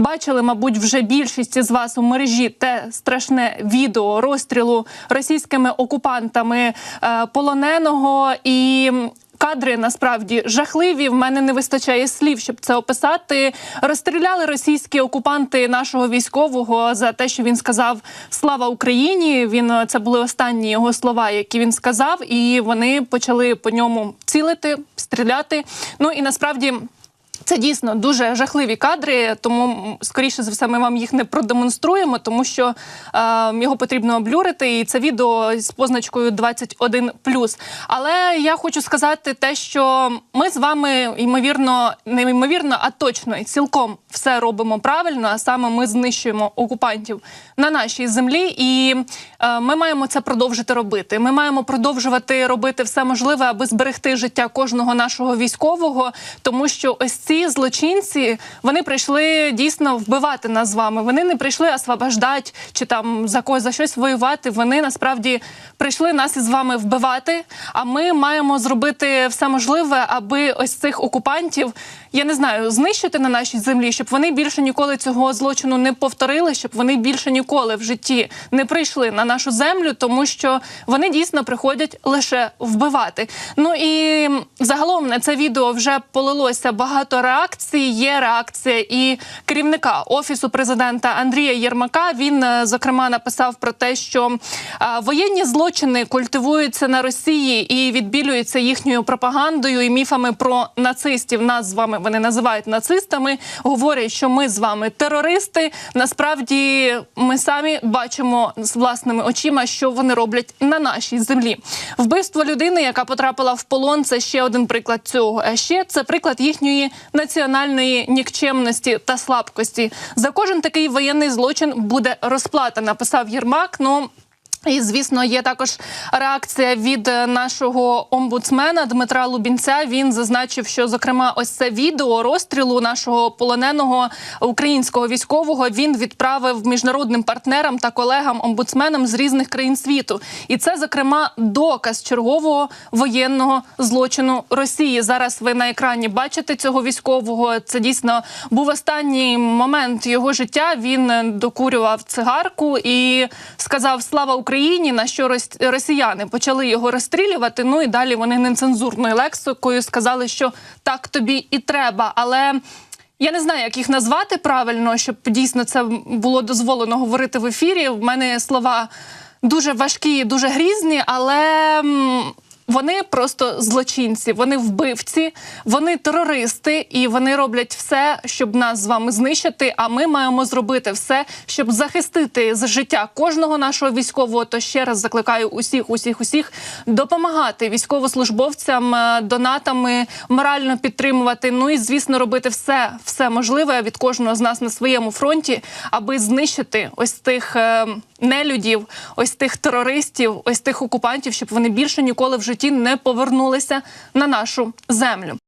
бачили, мабуть, вже більшість із вас у мережі те страшне відео розстрілу російськими окупантами е, полоненого і. Кадри насправді жахливі. В мене не вистачає слів, щоб це описати. Розстріляли російські окупанти нашого військового за те, що він сказав Слава Україні. Він е, це були останні його слова, які він сказав, і вони почали по ньому цілити, стріляти. Ну і насправді. Це дійсно дуже жахливі кадри, тому скоріше за все ми вам їх не продемонструємо, тому що е, його потрібно облюрити. І це відео з позначкою 21+. Але я хочу сказати те, що ми з вами ймовірно, не ймовірно, а точно і цілком все робимо правильно. А саме ми знищуємо окупантів на нашій землі, і е, ми маємо це продовжити робити. Ми маємо продовжувати робити все можливе, аби зберегти життя кожного нашого військового, тому що ось ці злочинці вони прийшли дійсно вбивати нас з вами. Вони не прийшли освобождати чи там за когось за щось воювати. Вони насправді прийшли нас із вами вбивати. А ми маємо зробити все можливе, аби ось цих окупантів, я не знаю, знищити на нашій землі, щоб вони більше ніколи цього злочину не повторили, щоб вони більше ніколи в житті не прийшли на нашу землю, тому що вони дійсно приходять лише вбивати. Ну і загалом на це відео вже полилося багато реакцій. Є реакція і керівника офісу президента Андрія Єрмака. Він е, зокрема написав про те, що е, воєнні злочини культивуються на Росії і відбілюються їхньою пропагандою і міфами про нацистів. Нас з вами вони називають нацистами. Говорять, що ми з вами терористи. Насправді ми самі бачимо з власними очима, що вони роблять на нашій землі. Вбивство людини, яка потрапила в полон, це ще один приклад цього. А ще це приклад їхньої національної нікчемності та слабкості. За кожен такий воєнний злочин буде розплата. Написав Єрмак. Ну і звісно, є також реакція від е, нашого омбудсмена Дмитра Лубінця. Він зазначив, що зокрема, ось це відео розстрілу нашого полоненого українського військового він відправив міжнародним партнерам та колегам омбудсменам з різних країн світу. І це зокрема доказ чергового воєнного злочину Росії. Зараз ви на екрані бачите цього військового. Це дійсно був останній момент його життя. Він е, докурював цигарку і сказав Слава Україні! На що росіяни почали його розстрілювати. Ну і далі вони нецензурною лексикою сказали, що так тобі і треба. Але я не знаю, як їх назвати правильно, щоб дійсно це було дозволено говорити в ефірі. В мене слова дуже важкі, дуже грізні, але. Вони просто злочинці, вони вбивці, вони терористи, і вони роблять все, щоб нас з вами знищити. А ми маємо зробити все, щоб захистити з життя кожного нашого військового. То ще раз закликаю усіх, усіх, усіх допомагати військовослужбовцям е, донатами, морально підтримувати. Ну і звісно, робити все, все можливе від кожного з нас на своєму фронті, аби знищити ось тих. е, Нелюдів, ось тих терористів, ось тих окупантів, щоб вони більше ніколи в житті не повернулися на нашу землю.